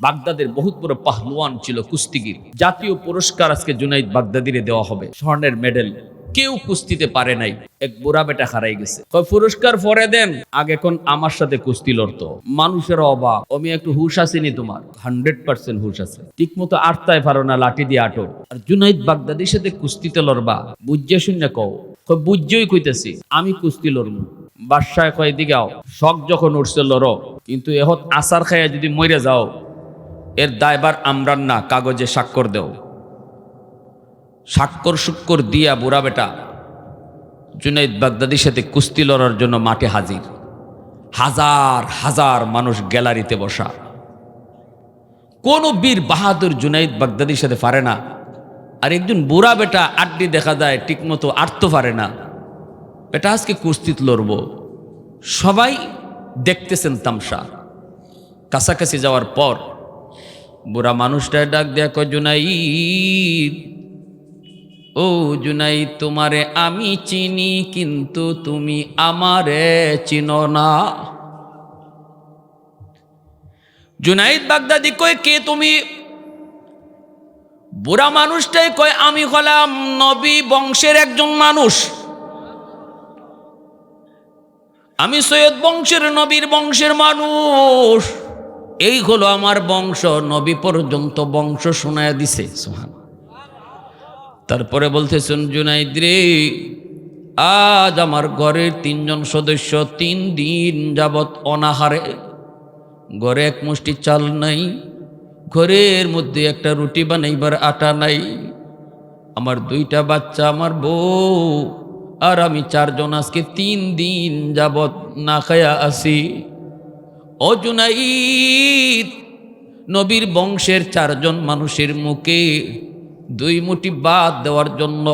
বাগদাদের বহুত বড় পাহলুয়ান ছিল কুস্তিগির। জাতীয় পুরস্কার আজকে জুনাইদ বাগদাদিরে দেওয়া হবে। স্বর্ণের মেডেল। কেউ কুস্তিতে পারে নাই। এক বুড়া বেটা হারাই গেছে। পুরস্কার পরে দেন। আগে কোন আমার সাথে কুস্তি লড়তো? মানুষের অভাব আমি একটু হুশ আসেনি তোমার? হান্ড্রেড পার্সেন্ট হুশ আছে। ঠিক মতো আটতায় পারো না, লাঠি দিয়ে আটো। আর জুনাইদ বাগদাদির সাথে কুস্তিতে লড়বা, বুঝিয়ে শূন্য কও। কয় বুঝছেই কইতেছি, আমি কুস্তি লড়বো বাদশায় কয় দিকে আও। শখ যখন উঠছে লড়ো। কিন্তু এহত আসার খাইয়া যদি মরে যাও এর দায়বার আমরান না, কাগজে স্বাক্ষর দেও। স্বাক্ষর সুক্কর দিয়া বুড়া বেটা জুনাইদ বাগদাদির সাথে কুস্তি লড়ার জন্য মাঠে হাজির। হাজার হাজার মানুষ গ্যালারিতে বসা। কোন বীর বাহাদুর জুনাইদ বাগদাদির সাথে পারে না। আর একজন বুড়া বেটা আড্ডি দেখা যায়, ঠিকমতো আটতে পারে না। বেটা, আজকে কুস্তিত লড়ব। সবাই দেখতেছেন তামসা। কাছাকাছি যাওয়ার পর বুড়া মানুষটা ডাক কয়, জুনাইদ, ও জুনাই তোমারে আমি চিনি, কিন্তু তুমি আমারে চিনো না। জুনাইদ বাগদাদি কয়, কে তুমি? বুড়া মানুষটাই কয়, আমি হলাম নবী বংশের একজন মানুষ। আমি সৈয়দ বংশের নবীর বংশের মানুষ। এই হলো আমার বংশ, নবী পর্যন্ত বংশ শোনায় দিছে সুহান তারপরে বলতেছেন জুনাইদ রে আজ আমার ঘরের তিনজন সদস্য তিন দিন যাবৎ অনাহারে। ঘরে এক মুষ্টি চাল নাই, ঘরের মধ্যে একটা রুটি বানাইবার আটা নাই। আমার দুইটা বাচ্চা, আমার বউ, আর আমি চারজন আজকে তিন দিন যাবৎ না খায়া আসি ও জুনাইদ, নবীর বংশের চারজন মানুষের মুখে দুই মুঠি বাদ দেওয়ার জন্য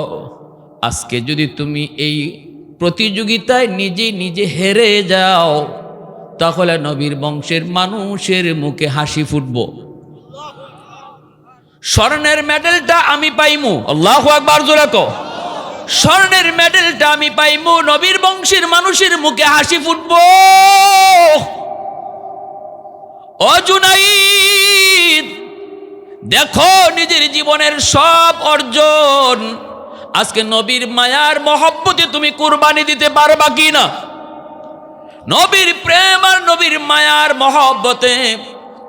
আজকে যদি তুমি এই প্রতিযোগিতায় নিজে নিজে হেরে যাও, তাহলে নবীর বংশের মানুষের মুখে হাসি ফুটব। স্বর্ণের মেডেলটা আমি পাইমু, আল্লাহ আকবার জোরাকো স্বর্ণের মেডেলটা আমি পাইমু, নবীর বংশের মানুষের মুখে হাসি ফুটব। অজুনাইদ দেখো নিজের জীবনের সব অর্জন। আজকে নবীর মায়ার মহব্বতে তুমি কুরবানি দিতে পারবা কি না নবীর প্রেম আর নবীর মায়ার মহব্বতে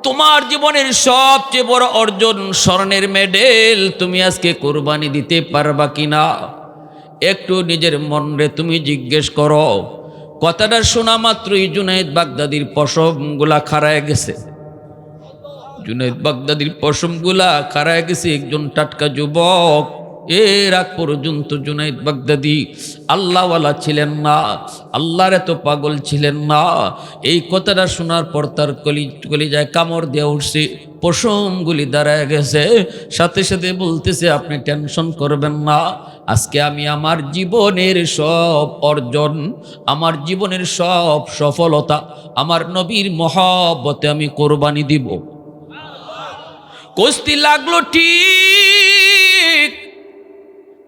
তোমার জীবনের সবচেয়ে বড় অর্জন স্বর্ণের মেডেল। তুমি আজকে কোরবানি দিতে পারবা কি না একটু নিজের মনরে তুমি জিজ্ঞেস করো। কথাটা শোনা মাত্রই জুনাইদ বাগদাদির পশমগুলা খারায় গেছে। জুনাইদ বাগদাদির পশমগুলা খারায় গেছে একজন টাটকা যুবক। এর আগ পর্যন্ত জুনাইদ বাগদাদি আল্লাহওয়ালা ছিলেন না, আল্লাহর এত পাগল ছিলেন না। এই কথাটা শোনার পর তার কলি কলিজায় কামড় দেওয়া উঠছে। পশমগুলি দাঁড়ায় গেছে। সাথে সাথে বলতেছে, আপনি টেনশন করবেন না। আজকে আমি আমার জীবনের সব অর্জন, আমার জীবনের সব সফলতা, আমার নবীর মহব্বতে আমি কোরবানি দিব। কস্তি লাগল ঠিক,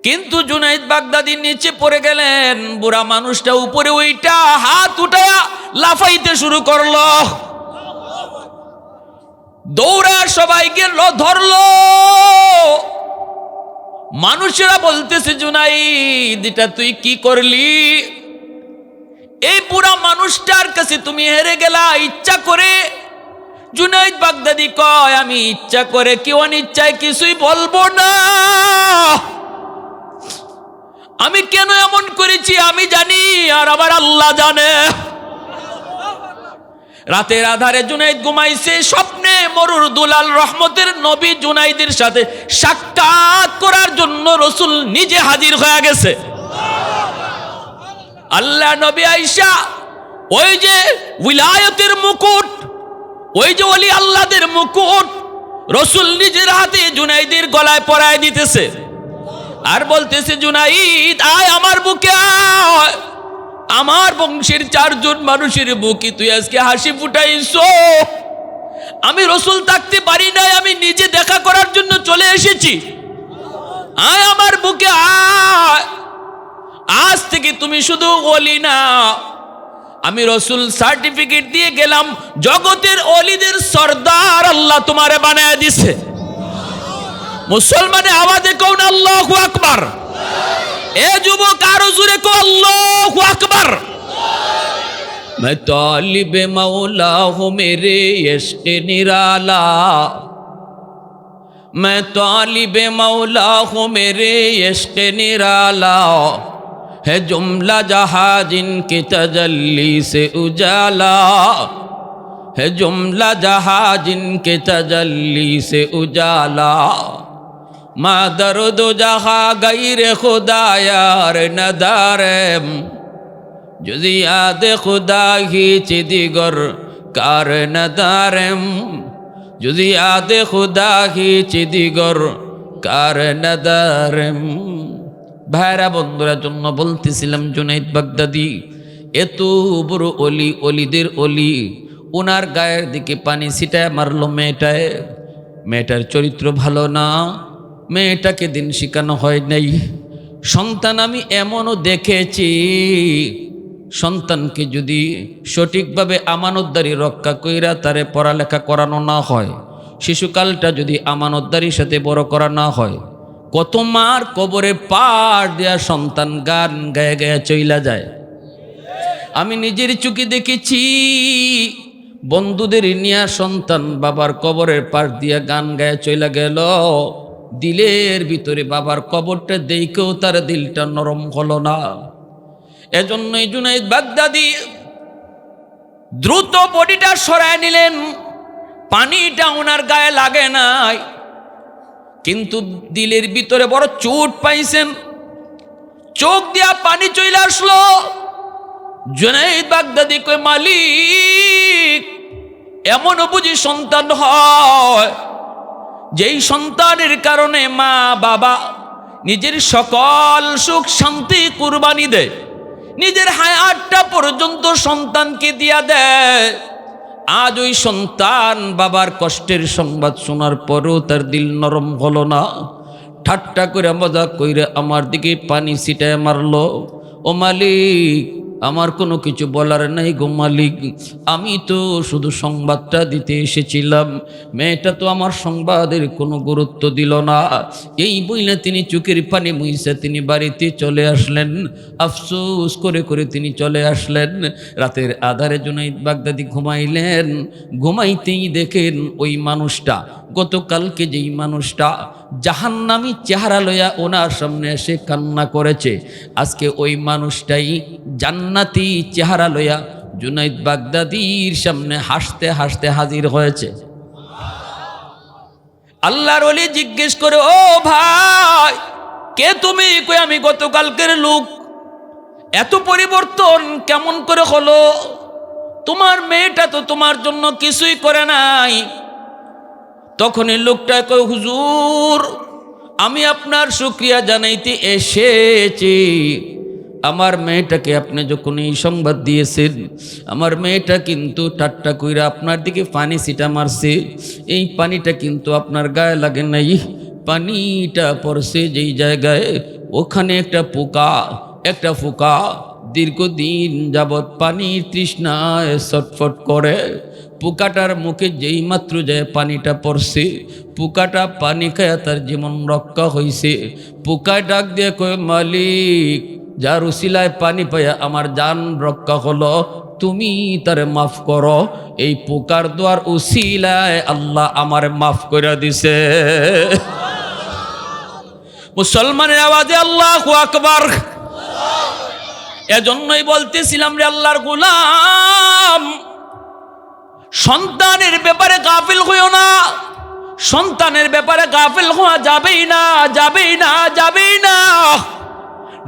কিন্তু জুনাইদ বাগদাদির নিচে পড়ে গেলেন। বুড়া মানুষটা উপরে ওইটা হাত উঠা লাফাইতে শুরু করল। দৌড়া সবাইকে ধরলো। মানুষেরা বলতেছে, জুনাইদ, এটা তুই কি করলি? এই পুরা মানুষটার কাছে তুমি হেরে গেলা, ইচ্ছা করে। জুনাইদ বাগদাদি কয়, আমি ইচ্ছা করে কি অনিচ্ছায় কিছুই বলব না। আমি কেন এমন করেছি আমি জানি, আর আবার আল্লাহ জানে। রাতের আধারে জুনাইদ ঘুমাইছে, স্বপ্নে মরুর দুলাল রহমতের নবী জুনাইদের সাথে সাক্ষাৎ করার জন্য রসুল নিজে হাজির হয়ে গেছে। আল্লাহ নবী আইসা ওই যে উইলায়তের মুকুট, ওই যে অলি আল্লাহদের মুকুট, রসুল নিজের হাতে জুনাইদের গলায় পরায় দিতেছে। আর বলতেছে, জুনাইদ, আয় আমার বুকে আয়। আমার বংশের চারজন মানুষের বুকে তুই আজকে হাসি ফুটাইছো। আমি রসুল থাকতে পারি নাই, আমি নিজে দেখা করার জন্য চলে এসেছি। আয় আমার বুকে আজ থেকে তুমি শুধু বলি না। আমি রসুল সার্টিফিকেট দিয়ে গেলাম, জগতের অলিদের সর্দার আল্লাহ তোমারে বানায় দিছে। মুসলমানে আওয়াজে কোন আল্লাহ আকবার। اے যুবক আরো জুড়ে কো আল্লাহু আকবার میں طالب مولا ہوں میرے عشق نرالا۔ میں طالب مولا ہوں میرے عشق نرالا۔ ہے جملہ جہاں جن کی تجلی سے اجالا۔ ہے جملہ جہاں جن کے تجلی سے اجالا۔ মাদার দোজাহা গাইরে খোদায়ার নদারেম যদি আদ খুদা হি চিদিগর কার নদারেম যদি আদ খুদা হি চিদিগর কার নদারেম। ভাইরা বন্ধুরা জন্য বলতেছিলাম জুনাইদ বাগদাদি, এত বড় অলি, অলিদের অলি ওনার গায়ের দিকে পানি ছিটায় মারল মেয়েটায়। মেয়েটার চরিত্র ভালো না। মেয়েটাকে দিন শিখানো হয় নাই। সন্তান আমি এমনও দেখেছি, সন্তানকে যদি সঠিকভাবে আমানতদারি রক্ষা কইরা তারে পড়ালেখা করানো না হয়, শিশুকালটা যদি আমানতদারির সাথে বড় করা না হয়, কত মার কবরে পাড় দেয়া সন্তান গান গায়ে গায়ে চইলা যায়। আমি নিজের চোখে দেখেছি, বন্ধুদের নিয়া সন্তান বাবার কবরের পাশ দিয়া গান গায়ে চইলা গেল। দিলের ভিতরে বাবার কবরটা দেখেও তার দিলটা নরম হলো না। এজন্যই জুনাইদ বাগদাদি দ্রুত বডিটা সরায় নিলেন। পানিটা ওনার গায়ে লাগে নাই। কিন্তু দিলের ভিতরে বড় চোট পাইছেন। চোখ দিয়া পানি চলে আসলো। জুনাইদ বাগদাদি কই মালিক এমন বুঝি সন্তান হয় যেই সন্তানের কারণে মা বাবা নিজের সকল সুখ শান্তি কুরবানি দেয়, নিজের হায়াতটা পর্যন্ত সন্তানকে দিয়া দেয়, আজ ওই সন্তান বাবার কষ্টের সংবাদ শোনার পরেও তার দিল নরম হলো না। ঠাট্টা করে মজা কইরে আমার দিকে পানি ছিটায় মারলো। ও মালিক আমার কোনো কিছু বলার নাই গো মালিক। আমি তো শুধু সংবাদটা দিতে এসেছিলাম। মেয়েটা তো আমার সংবাদের কোনো গুরুত্ব দিল না। এই বইলে তিনি চোখের পানি মুইসে তিনি বাড়িতে চলে আসলেন। আফসোস করে করে তিনি চলে আসলেন। রাতের আধারে জুনাইদ বাগদাদি ঘুমাইলেন। ঘুমাইতেই দেখেন ওই মানুষটা, গতকালকে যেই মানুষটা জাহান্নামি চেহারা লইয়া ওনার সামনে এসে কান্না করেছে। আজকে ওই মানুষটাই জান্নাতি চেহারা লইয়া জুনাইদ বাগদাদির সামনে হাসতে হাসতে হাজির হয়েছে। আল্লাহর ওলি জিজ্ঞেস করে, ও ভাই, কে তুমি? কই আমি গতকালকের লোক। এত পরিবর্তন কেমন করে হলো? তোমার মেয়েটা তো তোমার জন্য কিছুই করে নাই। তখন এই লোকটা কয়, হুজুর, আমি আপনার শুক্রিয়া জানাইতে এসেছি। আমার মেয়েটাকে আপনি যখন এই সংবাদ দিয়েছেন, আমার মেয়েটা কিন্তু ঠাট্টা কইরা আপনার দিকে পানি ছিটা মারছে। এই পানিটা কিন্তু আপনার গায়ে লাগে নাই। পানিটা পড়ছে যেই জায়গায়, ওখানে একটা পোকা একটা পোকা দীর্ঘদিন যাবৎ পানির তৃষ্ণায় ছটফট করে। পোকাটার মুখে যেই মাত্র যায় পানিটা পড়ছে, পোকাটা পানি খায় তার জীবন রক্ষা হইছে। পোকায় ডাক দিয়ে কয়, মালিক যার উসিলায় পানি পাইয়া আমার জান রক্ষা হলো, তুমি তারে মাফ করো। এই পোকার দোয়ার উসিলায় আল্লাহ আমার মাফ করে দিছে। মুসলমানের আওয়াজে আল্লাহ আকবার। এজন্যই বলতেছিলাম রে আল্লাহর গুলাম, সন্তানের ব্যাপারে গাফিল হইও না। সন্তানের ব্যাপারে গাফিল হওয়া যাবেই না যাবেই না যাবেই না।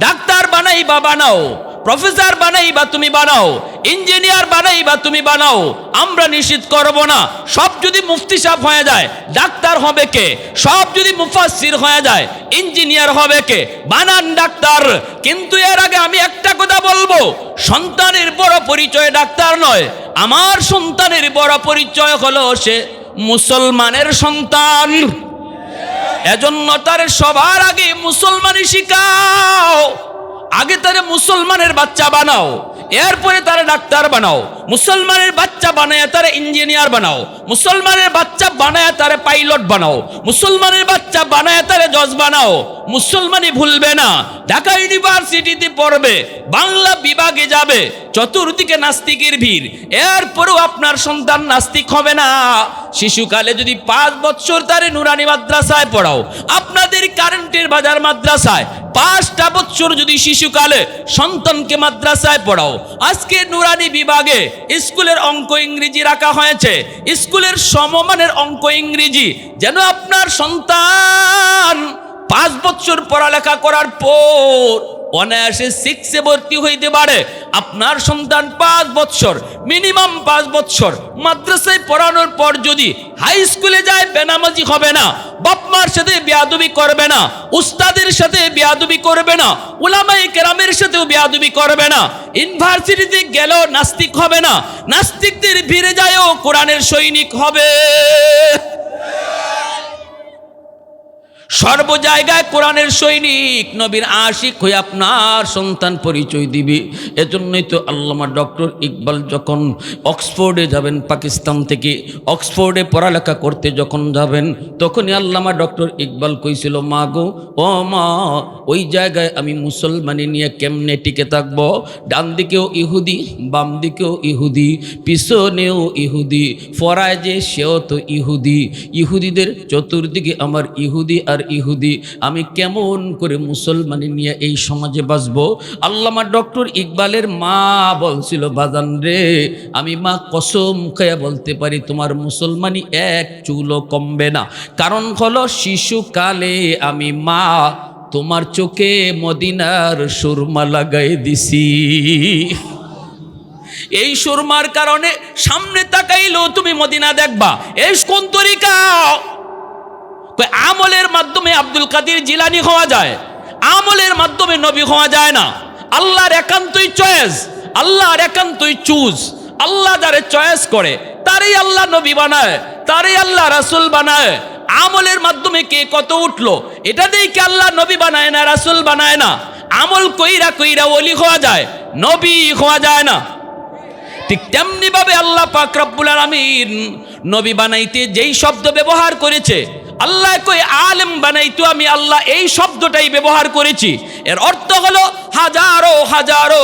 ডাক্তার বানাই বা বানাও, প্রফেসর বানাই বা তুমি বানাও, ইঞ্জিনিয়ার বানাই বা তুমি বানাও, আমরা নিশ্চিত করব না। সব যদি মুফতি সাহেব হয়ে যায়, ডাক্তার হবে কে? সব যদি মুফাসসির হয়ে যায়, ইঞ্জিনিয়ার হবে কে? বানান ডাক্তার। কিন্তু এর আগে আমি একটা কথা বলব, সন্তানের বড় পরিচয় ডাক্তার নয়। আমার সন্তানের বড় পরিচয় হলো সে মুসলমানের সন্তান। এজন্য তার সবার আগে মুসলমানি শিখাও। আগে তারে মুসলমানের বাচ্চা বানাও। এরপরে তারা ডাক্তার বানাও। মুসলমানের বাচ্চা বানায় তারা ইঞ্জিনিয়ার বানাও। মুসলমানের বাচ্চা বানায় তারা পাইলট বানাও। মুসলমানের বাচ্চা বানায় তারা জজ বানাও। মুসলমানই ভুলবে না। ঢাকা ইউনিভার্সিটিতে পড়বে। বাংলা বিভাগে যাবে। চতুর্দিকে নাস্তিকের ভিড়। এরপরেও আপনার সন্তান নাস্তিক হবে না। শিশুকালে যদি পাঁচ বছর তারে নুরানি মাদ্রাসায় পড়াও, আপনাদের কারেন্টের বাজার মাদ্রাসায় পাঁচটা বছর যদি শিশুকালে সন্তানকে মাদ্রাসায় পড়াও, আজকে নুরানি বিভাগে স্কুলের অঙ্ক ইংরেজি রাখা হয়েছে। স্কুলের সমমানের অঙ্ক ইংরেজি। যেন আপনার সন্তান পাঁচ বছর পড়ালেখা করার পর অনায়াসে সিক্সে ভর্তি হইতে পারে। আপনার সন্তান পাঁচ বৎসর মিনিমাম পাঁচ বৎসর। মাদ্রাসায় পড়ানোর পর যদি হাই স্কুলে যায়, বেনামাজি হবে না। বাপমার সাথে বেয়াদবি করবে না। উস্তাদের সাথে বেয়াদবি করবে না। উলামাই কেরামের সাথেও বেয়াদবি করবে না। ইউনিভার্সিটিতে গেলেও নাস্তিক হবে না। নাস্তিকদের ভিড়ে যায়ও কোরআনের সৈনিক হবে। সর্ব জায়গায় কোরআনের সৈনিক নবীর আশিক হয়ে আপনার সন্তান পরিচয় দিবে। এজন্যই তো আল্লামা ডক্টর ইকবাল যখন অক্সফোর্ডে যাবেন পাকিস্তান থেকে, অক্সফোর্ডে পড়ালেখা করতে যখন যাবেন, তখনই আল্লামা ডক্টর ইকবাল কইছিল, মা গো, ও মা, ওই জায়গায় আমি মুসলমানি নিয়ে কেমনে টিকে থাকব? ডান দিকেও ইহুদি, বাম দিকেও ইহুদি, পিছনেও ইহুদি ফরায় যে সেও তো ইহুদি। ইহুদিদের চতুর্দিকে আমার ইহুদি আর ইহুদি, আমি কেমন করে মুসলমানি নিয়ে এই সমাজে বাঁচব? আল্লামা ডক্টর ইকবালের মা বলছিল, বাজান রে, আমি মা কসম খেয়ে বলতে পারি, তোমার মুসলমানি এক চুলও কমবে না। কারণ হলো, শিশুকালে আমি মা, তোমার চোখে মদিনার সুরমা লাগাই দিছি। এই সুরমার কারণে সামনে তাকাইলেও তুমি মদিনা দেখবা। এই কোন তরিকা? আমলের মাধ্যমে আব্দুল কাদির জিলানি হওয়া যায়, আমলের মাধ্যমে নবী হওয়া যায় না। আল্লাহর একান্তই চয়েস, আল্লাহর একান্তই চুজ। আল্লাহ যারে চয়েস করে, তারই আল্লাহ নবী বানায়, তারই আল্লাহ রাসুল বানায়। আমলের মাধ্যমে কে কত উঠল, এটা দেখে আল্লাহ নবী বানায় না, রাসুল বানায় না? আমল কইরা কইরা ওলি হওয়া যায়, নবী হওয়া যায় না। ঠিক তেমনি ভাবে আল্লাহ পাক রব্বুল আলামিন নবী বানাইতে যেই শব্দ ব্যবহার করেছে আল্লাহ কই আলেম বানাইতো আমি আল্লাহ এই শব্দটাই ব্যবহার করেছি। এর অর্থ হলো, হাজারো হাজারো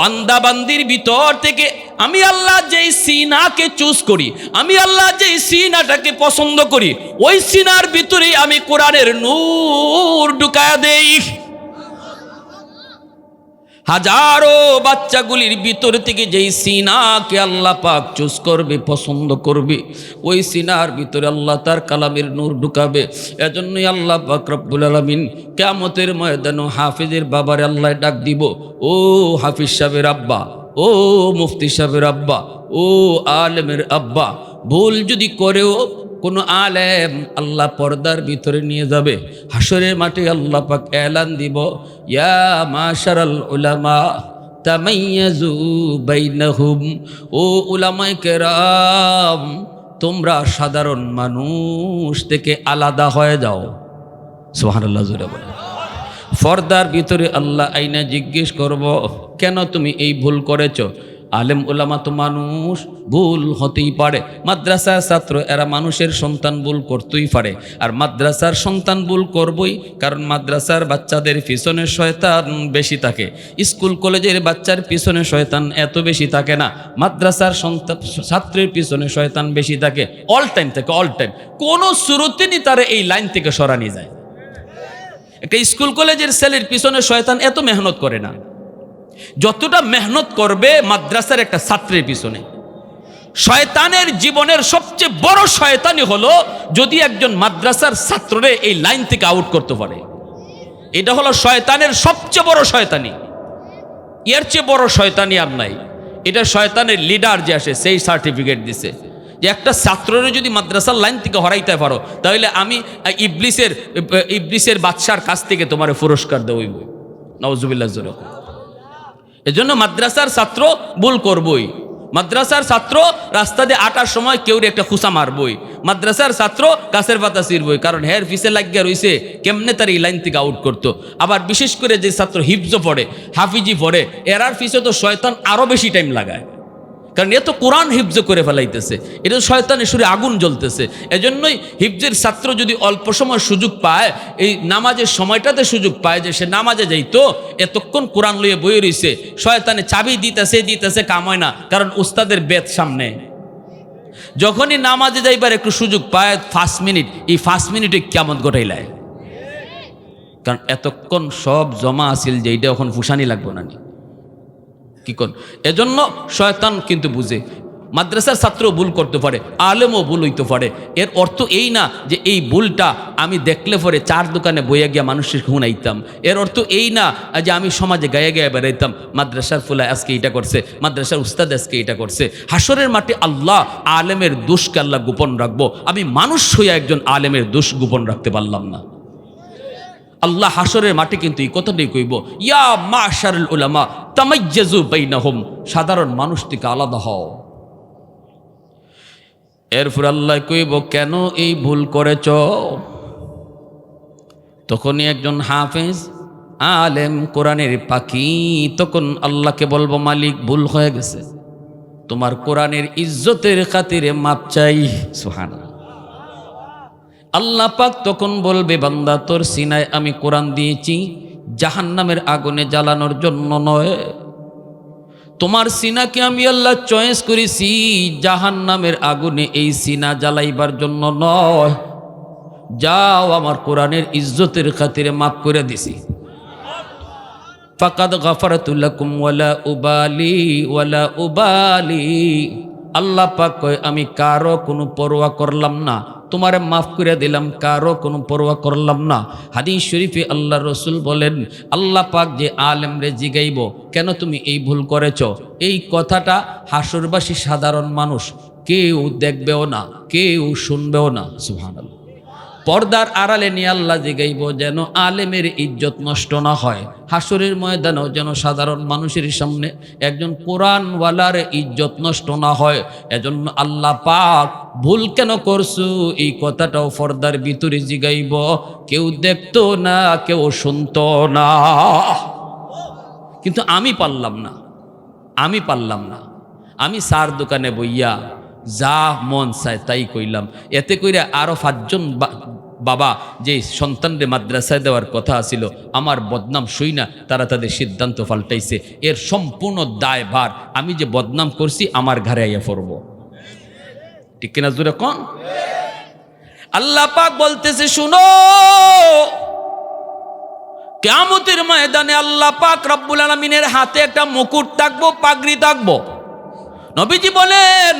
বান্দা বান্দির ভিতর থেকে আমি আল্লাহ যেই সিনাকে চুজ করি, আমি আল্লাহ যেই সিনাটাকে পছন্দ করি, ওই সিনার ভিতরেই আমি কোরআনের নূর ঢুকায়া দেই। হাজারো বাচ্চাগুলির ভিতর থেকে যেই সিনাকে আল্লাহ পাক চুজ করবে, পছন্দ করবে, ওই সিনার ভিতরে আল্লাহ তার কালামের নূর ঢুকাবে। এজন্যই আল্লাহ পাক রব্বুল আলমিন কেমতের ময়দান হাফিজের বাবারে আল্লাহ ডাক দিব, ও হাফিজ সাহেবের আব্বা, ও মুফতি সাহেবের আব্বা, ও আলেমের আব্বা, ভুল যদি করেও কোনো আলেম আল্লাহ পর্দার ভিতরে নিয়ে যাবে। হাসরের মাঠে আল্লাহ পাক এলান দিব, ইয়া মাশারাল উলামা তামাইয়াজু বাইনাহুম, ও উলামায়ে কেরাম, তোমরা সাধারণ মানুষ থেকে আলাদা হয়ে যাও। সুবহানাল্লাহ, জোরে বলে ফর্দার ভিতরে আল্লাহ আইনা জিজ্ঞেস করব, কেন তুমি এই ভুল করেছ? আলেম ওলামা তো মানুষ, ভুল হতেই পারে। মাদ্রাসার ছাত্র, এরা মানুষের সন্তান ভুল করতেই পারে। আর মাদ্রাসার সন্তান ভুল করবই, কারণ মাদ্রাসার বাচ্চাদের পিছনে শয়তান বেশি থাকে। স্কুল, কলেজের বাচ্চার পিছনে শয়তান এত বেশি থাকে না। মাদ্রাসার সন্তান, ছাত্রের পিছনে শয়তান বেশি থাকে অল টাইম থাকে অল টাইম কোনো শুরুতেই তারা এই লাইন থেকে সরানি যায়। একটা স্কুল, কলেজের ছেলের পিছনে শয়তান এত মেহনত করে না। যতটা মেহনত করবে মাদ্রাসার একটা ছাত্রের পিছনে। শয়তানের জীবনের সবচেয়ে বড় শয়তানি হলো যদি একজন মাদ্রাসার ছাত্ররে এই লাইন থেকে আউট করতে পারে। এটা হলো শয়তানের সবচেয়ে বড় শয়তানি। এর চেয়ে বড় শয়তানি আর নাই। এটা শয়তানের লিডার যে আসে, সেই সার্টিফিকেট দিছে। যে একটা ছাত্ররে যদি মাদ্রাসার লাইন থেকে হরাইতে পারো, তাহলে আমি ইবলিসের ইবলিসের বাদশার কাছ থেকে তোমার পুরস্কার দেবইব নওয়াজুবিল্লাহ জোর এজন্য মাদ্রাসার ছাত্র ভুল করবই। মাদ্রাসার ছাত্র রাস্তা দিয়ে আটার সময় কেউ একটা খুসা মারবই। মাদ্রাসার ছাত্র গাছের পাতা চিরবই কারণ হের ফিসে লাগিয়া রইছে, কেমনে তার এই লাইন থেকে আউট করতো? আবার বিশেষ করে যে ছাত্র হিফজো পড়ে, হাফিজি পড়ে, এরার ফিসে তো শয়তান আরও বেশি টাইম লাগায়। কারণ এ তো কোরআন হিফজ করে ফেলাইতেছে। এটা শয়তানের সুরে আগুন জ্বলতেছে। এজন্যই হিফজের ছাত্র যদি অল্প সময় সুযোগ পায়, এই নামাজের সময়টাতে সুযোগ পায় যে সে নামাজে যাইতো, এতক্ষণ কোরআন লইয়ে বই রইছে। শয়তানে চাবি দিতেছে দিতেছে কাম হয় না, কারণ উস্তাদের বেদ সামনে। যখনই নামাজে যাইবার একটু সুযোগ পায় ফার্স্ট মিনিট, এই ফার্স্ট মিনিটে কেমন গোটাইলায় কারণ এতক্ষণ সব জমা আছিল যে এইটা এখন ফুসানি লাগবো না নি। কি কোন? এজন্য শয়তান কিন্তু বুঝে। মাদ্রাসার ছাত্র ভুল করতে পারে, আলেমও ভুল হইতে পারে। এর অর্থ এই না যে এই ভুলটা আমি দেখলে পরে চার দোকানে বইয়া গিয়া মানুষের শুনাইতাম এর অর্থ এই না যে আমি সমাজে গায়ে গায়ে বেড়াইতাম, মাদ্রাসার ফুলা আজকে এটা করছে, মাদ্রাসার উস্তাদ আজকে এটা করছে। হাসরের মাঠে আল্লাহ আলেমের দোষকে আল্লাহ গোপন রাখব। আমি মানুষ হইয়া একজন আলেমের দোষ গোপন রাখতে পারলাম না। আল্লাহ হাসরের মাঠে কিন্তু এই কথাটাই কইব, ইয়া মা শারুল উলামা, তামাইয়াজু বাইনাহুম সাধারণ মানুষ থেকে আলাদা হও। এরপর আল্লাহ কইব, কেন এই ভুল করেছ? তখনই একজন হাফেজ, আলেম, কোরআনের পাখি তখন আল্লাহকে বলব, মালিক, ভুল হয়ে গেছে। তোমার কোরআনের ইজ্জতের খাতিরে মাপ চাই। সুহানা আল্লাহ পাক তখন বলবে, বান্দা, তোর সিনায় আমি কোরআন দিয়েছি, জাহান্নামের আগুনে জ্বালানোর জন্য নয়। তোমার সিনাকে আমি আল্লাহ চয়েস করেছি, জাহান্নামের আগুনে এই সিনা জ্বালাইবার জন্য নয়। যাও, আমার কোরআনের ইজ্জতের খাতিরে মাফ করে দিছি। ফাকাদ গাফারাতুল্লাকুম ওয়ালা উবালি ওয়ালা উবালি। আল্লাহ পাক কয়, আমি কারও কোনো পরোয়া করলাম না। তোমারে মাফ করে দিলাম, কারও কোনো পরোয়া করলাম না। হাদিস শরীফে আল্লাহ রসুল বলেন, আল্লাহ পাক যে আলেম রে জিগাইব, কেন তুমি এই ভুল করেছ? এই কথাটা হাসরবাসী সাধারণ মানুষ, কেউ দেখবেও না, কেউ শুনবেও না, সুবহানাল্লাহ। পর্দার আড়ালে নিয়ে আল্লাহ জিগাইব যেন আলেমের ইজ্জত নষ্ট না হয়। হাসরের ময়দানেও যেন সাধারণ মানুষের সামনে একজন কোরআনওয়ালার ইজ্জত নষ্ট না হয়। এজন্য আল্লাহ পাক ভুল কেন করছু? এই কথাটাও পর্দার ভিতরে জিগাইব। কেউ দেখতো না, কেউ শুনতো না। কিন্তু আমি পারলাম না। আমি পারলাম না। আমি সার দোকানে বইয়া যা মন চায় তাই কইলাম। এতে কইরা আরও পাঁচজন বাবা যে সন্তানদের মাদ্রাসায় দেওয়ার কথা ছিল আমার বদনাম শুই না, তারা তাদের সিদ্ধান্ত পাল্টাইছে। এর সম্পূর্ণ দায় ভার আমি যে বদনাম করছি, আমার ঘরে আইয়া পড়ব। ঠিক কিনা জোরে কন? আল্লাহ পাক বলতেছে, শুনো, কেয়ামতের ময়দানে আল্লাহ পাক রব্বুল আলমিনের হাতে একটা মুকুট থাকব, পাগড়ি থাকব। নবীজি বলেন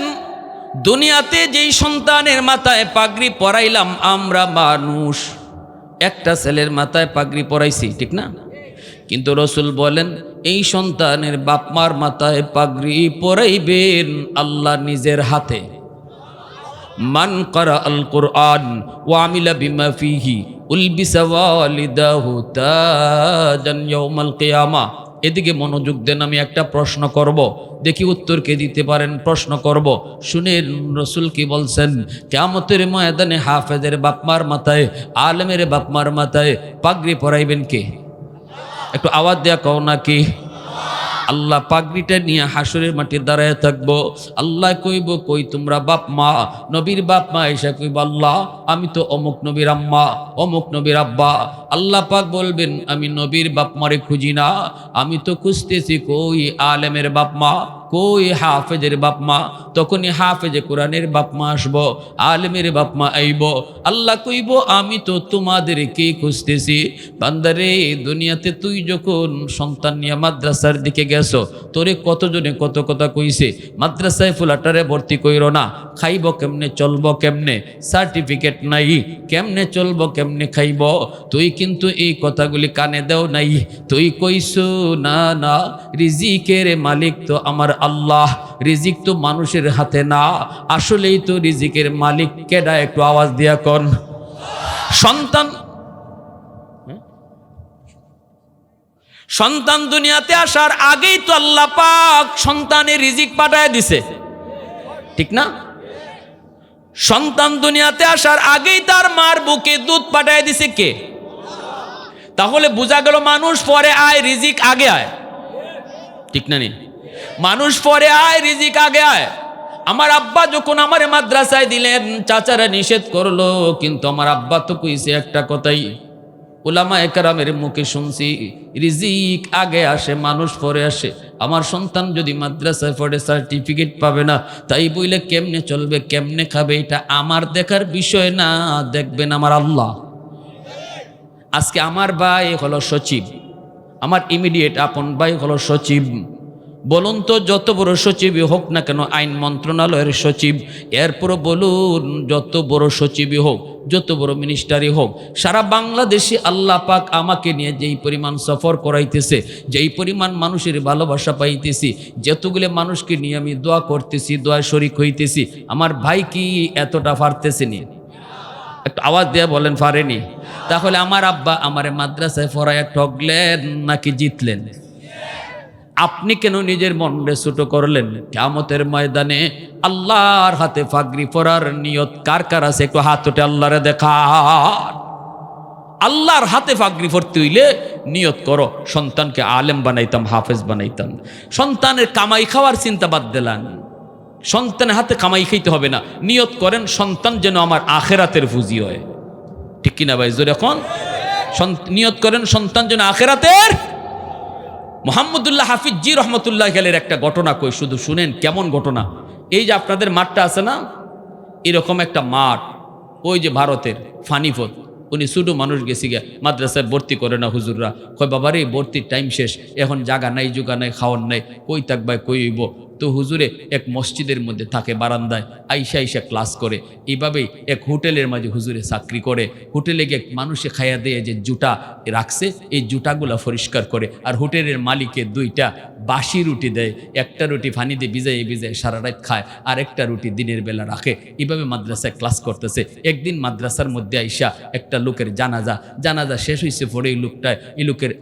দুনিয়াতে যেই সন্তানের মাথায় পাগড়ি পরাইলাম, আমরা মানুষ। একটা ছেলের মাথায় পাগড়ি পরাইছি, ঠিক না? কিন্তু রসুল বলেন, এই সন্তানের বাপমার মাথায় পাগড়ি পরাইবেন আল্লাহ নিজের হাতে। মান করা আল কোরআন ওয়ামিলা বিমা ফিহি, উলবিসা ওয়ালিদাহু তাজান ইয়াউমাল কিয়ামা। এদিকে মনোযোগ দেন, আমি একটা প্রশ্ন করব। দেখি উত্তর কে দিতে পারেন, প্রশ্ন করব। শুনে রসুল কি বলছেন কেমতের ময়দানে হাফেজের বাপমার মাথায়, আলমের বাপমার মাথায় পাগড়ি পরাইবেন কে? একটু আওয়াজ দেয়া কও নাকি আল্লাহ পাগড়িটা নিয়ে হাসরের মাঠে দাঁড়ায় থাকব। আল্লাহ কইব, কই তোমরা বাপ মা? নবীর বাপ মা এসে কইব, আল্লাহ, আমি তো অমুক নবীর আম্মা, অমুক নবীর আব্বা। আল্লাহ পাক বলবেন, আমি নবীর বাপ মারে খুঁজি না, আমি তো খুঁজতেছি কই আলেমের বাপ মা? কই হাফেজের বাপ মা? তখনই হাফেজে কোরআনের বাপ মা আসব, আলেমের বাপ মা আইব। আল্লাহ কইব, আমি তো তোমাদেরকে খুঁজতেছি। বান্দারে, দুনিয়াতে তুই যখন সন্তান নিয়ে মাদ্রাসার দিকে গেছো, তোরে কতজনে কত কথা কইছে? মাদ্রাসায় ফুলাটারে ভর্তি কইর না। খাইব কেমনে, চলবো কেমনে? সার্টিফিকেট নাই। কেমনে চলবো, কেমনে খাইব? তুই কিন্তু এই কথাগুলি কানে দেও নাই। তুই কইছো না না, রিজিকের মালিক তো আমার আল্লাহ, রিজিক তো মানুষের হাতে না। আসলেই তো রিজিকের মালিক। কেডা একটু আওয়াজ দিয়া কন। সন্তান সন্তান দুনিয়াতে আসার আগেই তো আল্লাহ পাক সন্তানের রিজিক পাঠায় দিছে। ঠিক না? সন্তান দুনিয়াতে আসার আগেই তার মার বুকে দুধ পাঠায় দিছে কে? তাহলে বোঝা গেল মানুষ পরে আয়, রিজিক আগে আয়। ঠিক না নি? মানুষ পরে আয়, রিজিক আগে আয়। আমার আব্বা যখন আমার মাদ্রাসায় দিলেন, চাচারা নিষেধ করল, কিন্তু আমার আব্বা তো কইছে একটা কথাই ওলামা একরামের মুখে শুনছি, রিজিক আগে আসে, মানুষ পরে আসে। আমার সন্তান যদি মাদ্রাসায় পড়ে, সার্টিফিকেট পাবে না, তাই বইলে কেমনে চলবে, কেমনে খাবে, এটা আমার দেখার বিষয় না, দেখবেন আমার আল্লাহ। আজকে আমার ভাই হলো সচিব, আমার ইমিডিয়েট আপন ভাই হলো সচিব। বলুন তো, যত বড় সচিবই হোক না কেন, আইন মন্ত্রণালয়ের সচিব এরপরও বলুন, যত বড় সচিবই হোক, যত বড় মিনিস্টারই হোক, সারা বাংলাদেশে আল্লাহ পাক আমাকে নিয়ে যেই পরিমাণ সফর করাইতেছে, যেই পরিমাণ মানুষের ভালোবাসা পাইতেছি, যতগুলো মানুষকে নিয়ে আমি দোয়া করতেছি দোয়া শরিক হইতেছি, আমার ভাই কি এতটা পারতেছে নি? একটু আওয়াজ দিয়ে বলেন, পারেনি? তাহলে আমার আব্বা আমার মাদ্রাসায় পড়ায় ঠকলেন নাকি জিতলেন? আপনি কেন নিজের মনরে ছোট করলেন? কেমতের ময়দানে আল্লাহর হাতে ফাগরি পরার নিয়ত কার কার আছে? একটু হাত ওঠে আল্লাহরে দেখা আল্লাহর হাতে ফাগরি ভর্তি হইলে নিয়ত করো, সন্তানকে আলেম বানাইতাম, হাফেজ বানাইতাম। সন্তানের কামাই খাওয়ার চিন্তা বাদ দিলাম। সন্তানের হাতে কামাই খাইতে হবে না। নিয়ত করেন, সন্তান যেন আমার আখেরাতের ফুজি হয়। ঠিক কিনা ভাই? জোর এখন নিয়ত করেন, সন্তান যেন আখেরাতের মোহাম্মদুল্লাহ হাফিজ জি রহমতুল্লাহ গেলের একটা ঘটনা কই, শুধু শুনেন, কেমন ঘটনা? এই যে আপনাদের মাঠটা আছে না, এরকম একটা মাঠ, ওই যে ভারতের ফানিফত, উনি শুধু মানুষ গেছি গে মাদ্রাসায় ভর্তি করে না হুজুররা। কয়, বাবারে, ভর্তির টাইম শেষ, এখন জাগা নাই, জোগা নাই, খাওয়ার নাই, কই থাকবাই কই হইব? তো হুজুরে এক মসজিদের মধ্যে থাকে বারান্দায়, আইসা আইসা ক্লাস করে। এইভাবেই এক হোটেলের মাঝে হুজুরে চাকরি করে। হোটেলে গিয়ে মানুষে খাইয়া দিয়ে যে জুটা রাখছে, এই জুটাগুলা পরিষ্কার করে। আর হোটেলের মালিকে দুইটা বাসি রুটি দেয়। একটা রুটি দিয়ে ভিজাই ভিজাই সারা রাত খায়, আর একটা রুটি দিনের বেলা রাখে। এইভাবে মাদ্রাসায় ক্লাস করতেছে। একদিন মাদ্রাসার মধ্যে আইসা একটা লোকের জানাজা। জানাজা শেষ হয়েছে পরে এই লোকটা এই লোকের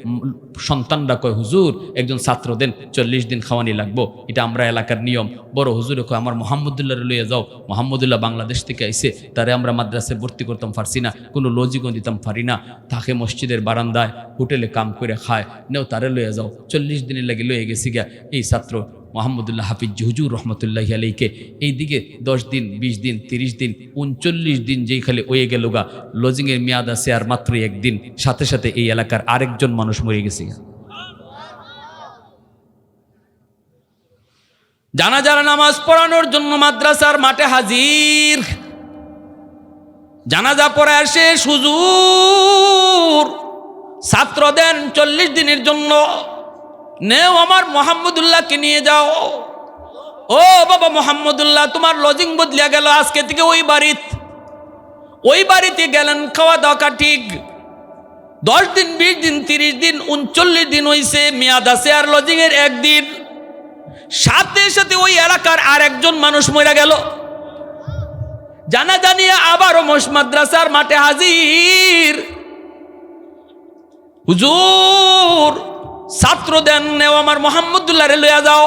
সন্তানরা কয়, হুজুর, একজন ছাত্র দেন, চল্লিশ দিন খাওয়ানি লাগবো। এটা আমরা এলাকার নিয়ম। বড় হুজুরে কয়, আমার মোহাম্মদুল্লাহ লইয়া যাও। মোহাম্মদুল্লাহ বাংলাদেশ থেকে আইসে তারে আমরা মাদ্রাসে ভর্তি করতাম পারছি না, কোনো লজিকও দিতাম পারি না। থাকে মসজিদের বারান্দায় হোটেলে কাম করে খায়। নেও তারে লইয়া যাও। চল্লিশ দিনের লাগে লইয়া গেছি গিয়া এই ছাত্র মোহাম্মদুল্লাহ হাফিজ হুজুর রহমতুল্লাহ আলীকে এই দিকে দশ দিন, বিশ দিন, তিরিশ দিন, উনচল্লিশ দিন যেই খালি ওয়ে গেল গা। লজিংয়ের মেয়াদ আছে আর মাত্র একদিন। সাথে সাথে এই এলাকার আরেকজন মানুষ মরে গেছে জানাজার নামাজ পড়ানোর জন্য মাদ্রাসার মাঠে হাজির। জানাজা পড়ে আসে সুজুর ছাত্র দেন চল্লিশ দিনের জন্য। নেও আমার মোহাম্মদুল্লাহকে নিয়ে যাও। ও বাবা মোহাম্মদুল্লাহ, তোমার লজিং বদলিয়া গেল আজকে থেকে ওই বাড়িত। ওই বাড়িতে গেলেন, খাওয়া দাওয়া ঠিক। দশ দিন, বিশ দিন, তিরিশ দিন, উনচল্লিশ দিন হইছে, মেয়াদ আছে আর লজিং এর একদিন। সাথে সাথে ওই এলাকার আর একজন মানুষ মরে গেল। জানা জানিয়ে আবারও মাদ্রাসার মাঠে হাজির। হুজুর, ছাত্র দেন নেও আমার মোহাম্মদুল্লাহ লইয়া যাও।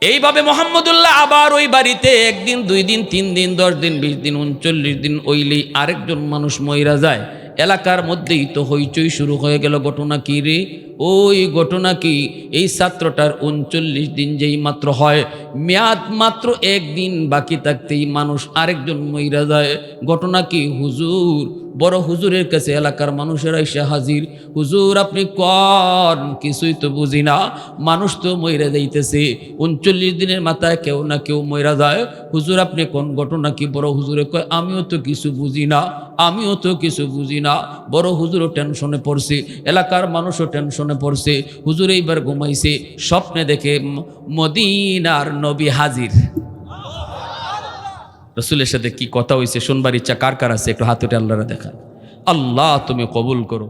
এইভাবে মোহাম্মদুল্লাহ আবার ওই বাড়িতে একদিন, দুই দিন, তিন দিন, দশ দিন, বিশ দিন, উনচল্লিশ দিন ওইলেই আরেকজন মানুষ মইরা যায়। এলাকার মধ্যেই তো হইচই শুরু হয়ে গেল, ঘটনা কি রে? ওই ঘটনা কি? এই ছাত্রটার উনচল্লিশ দিন যেই মাত্র হয়, মেয়াদ মাত্র একদিন বাকি থাকতেই মানুষ আরেকজন মহিরা যায়। ঘটনা কি? হুজুর বড় হুজুরের কাছে এলাকার মানুষেরা এসে হাজির, হুজুর, আপনি কন? কিছুই তো বুঝি না। মানুষ তো মইরা যাইতেছে। উনচল্লিশ দিনের মাথায় কেউ না কেউ মইরা যায়। হুজুর, আপনি কোন ঘটনা কি? বড় হুজুরে কয়, আমিও তো কিছু বুঝি না। আমিও তো কিছু বুঝি না। বড় হুজুরও টেনশনে পড়ছে। এলাকার মানুষও টেনশনে পড়ছে। হুজুর এইবার ঘুমাইছে। স্বপ্নে দেখে মদিনার নবী হাজির। রসুলের সাথে কি কথা হয়েছে শুনবার ইচ্ছা কার কার আছে? একটু হাত উঠে আল্লাহরা দেখা আল্লাহ, তুমি কবুল করো।